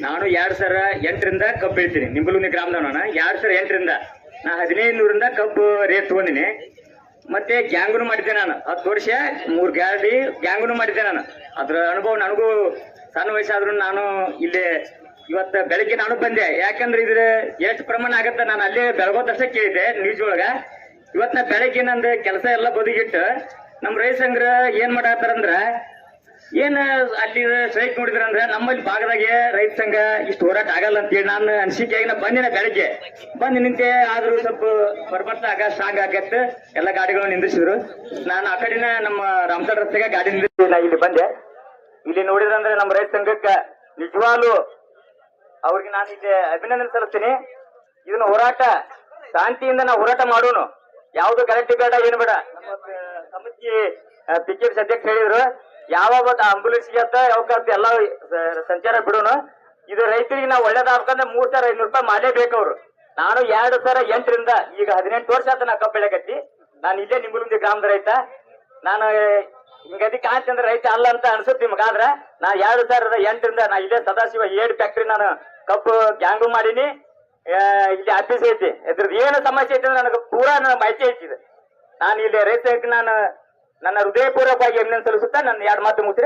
ನಾನು ಎರಡ್ ಸಾವಿರ ಎಂಟರಿಂದ ಕಬ್ಬು ಬೆಳಿತೀನಿ ನಿಂಬಲೂನಿ ಗ್ರಾಮದವನ ಎರಡ್ ಸಾವಿರ ಎಂಟರಿಂದ. ನಾ ಹದಿನೈದು ನೂರಿಂದ ಕಬ್ಬು ರೇಟ್ ತಗೊಂಡಿನಿ. ಮತ್ತೆ ಗ್ಯಾಂಗುನು ಮಾಡಿದ್ದೆ ನಾನು. ಹತ್ತು ವರ್ಷ, ಮೂರ್ ಗಾಡಿ ಗ್ಯಾಂಗುನು ಮಾಡಿದ್ದೆ ನಾನು. ಅದ್ರ ಅನುಭವ ನನಗೂ ಸಣ್ಣ ವಯಸ್ಸಾದ್ರೂ ನಾನು ಇಲ್ಲಿ ಇವತ್ತ ಬೆಳಗ್ಗೆ ನಾನು ಬಂದೆ. ಯಾಕಂದ್ರೆ ಇದ್ರ ಎಷ್ಟು ಪ್ರಮಾಣ ಆಗತ್ತೆ ನಾನು ಅಲ್ಲೇ ಬೆಳಗೋದಷ್ಟೇ ಕೇಳಿದ್ದೆ ನ್ಯೂಸ್ ಒಳಗ. ಇವತ್ ನಾ ಬೆಳಗ್ಗೆ ನಂದು ಕೆಲಸ ಎಲ್ಲ ಬದುಕಿಟ್ಟು ನಮ್ಮ ರೈಸ್ ಅಂಗ್ರ ಏನ್ ಮಾಡತ್ತಾರಂದ್ರ ಏನ್ ಅಲ್ಲಿ ಸ್ಟ್ರೈಕ್ ನೋಡಿದ್ರ ಅಂದ್ರೆ ನಮ್ಮಲ್ಲಿ ಭಾಗದಾಗೆ ರೈತ ಸಂಘ ಇಷ್ಟು ಹೋರಾಟ ಆಗಲ್ಲ ಅಂತ ಹೇಳಿ ನಾನು ಅನಿಸಿಕೆಯಾಗಿ ನಾ ಬಂದಿನ ಬೆಳಗ್ಗೆ. ಬಂದು ನಿಂತೆ ಆದ್ರೂ ಸ್ವಲ್ಪ ಬರ್ಬರ್ತಾಗ ಸ್ಟ್ರಾಂಗ್ ಆಗತ್ತೆ ಎಲ್ಲ ಗಾಡಿಗಳು ನಿಂದ್ರಿಸಿದ್ರು. ನಾನು ಆ ಕಡೆನ ನಮ್ಮ ರಾಮಸಡ್ ರಸ್ತೆಗೆ ಗಾಡಿ ನಿಂದ್ರಿಸಿ ನಾ ಇಲ್ಲಿ ಬಂದೆ. ಇಲ್ಲಿ ನೋಡಿದ್ರಂದ್ರೆ ನಮ್ಮ ರೈತ ಸಂಘಕ್ಕೆ ನಿಜವಾಗ್ಲು ಅವ್ರಿಗೆ ನಾನು ಇಲ್ಲಿ ಅಭಿನಂದನೆ ಸಲ್ಲಿಸ್ತೀನಿ. ಇದನ್ನ ಹೋರಾಟ, ಶಾಂತಿಯಿಂದ ನಾವು ಹೋರಾಟ ಮಾಡೋನು. ಯಾವ್ದು ಗಲಾಟೆ ಬೇಡ, ಏನು ಬೇಡ. ಸಮಿತಿ ಪಿಕೆಟ್ ಅಧ್ಯಕ್ಷ ಹೇಳಿದ್ರು. ಯಾವ ಆಂಬುಲೆನ್ಸ್ ಅಂತ ಯಾವ ಎಲ್ಲ ಸಂಚಾರ ಬಿಡೋನು ಇದು ರೈತರಿಗೆ ನಾವು ಒಳ್ಳೇದಾಗ್ಬೇಕಂದ್ರೆ ಮೂರ್ ಸಾವಿರ ಐನೂರು ರೂಪಾಯಿ ಮಾಡಲೇಬೇಕು ಬೇಕವ್ರು. ನಾನು ಎರಡು ಸಾವಿರ ಎಂಟರಿಂದ, ಈಗ ಹದಿನೆಂಟು ವರ್ಷ ಆತ ನಾ ಕಬ್ಬು ಕಟ್ಟಿ. ನಾನು ಇಲ್ಲೇ ನಿಮ್ಮುಂದಿ ಗ್ರಾಮದ ರೈತ. ನಾನು ಹಿಂಗದಿ ಕಾಣ್ತಂದ್ರೆ ರೈತ ಅಲ್ಲ ಅಂತ ಅನ್ಸುತ್ತೆ ನಿಮ್ಗಾದ್ರ ನಾ ಎರಡು ಸಾವಿರದ ಎಂಟರಿಂದ ನಾ ಇಲ್ಲೇ ಸದಾಶಿವ ಏಳು ಫ್ಯಾಕ್ಟ್ರಿ ನಾನು ಕಪ್ಪು ಗ್ಯಾಂಗು ಮಾಡೀನಿ. ಇಲ್ಲಿ ಆಫೀಸ್ ಐತಿ. ಇದ್ರದ್ದು ಏನು ಸಮಸ್ಯೆ ಐತಿ ಅಂದ್ರೆ ನನಗೆ ಪೂರಾ ಮಾಹಿತಿ ಐತಿ ನಾನು ಇಲ್ಲಿ ರೈತ ನಾನು ನನ್ನ ಹೃದಯಪೂರ್ವಕವಾಗಿ ಅಭಿನಂದನೆ ಸಲ್ಲಿಸುತ್ತಾ ನನ್ನ ಎರಡು ಮಾತು ಮುಗಿಸಿ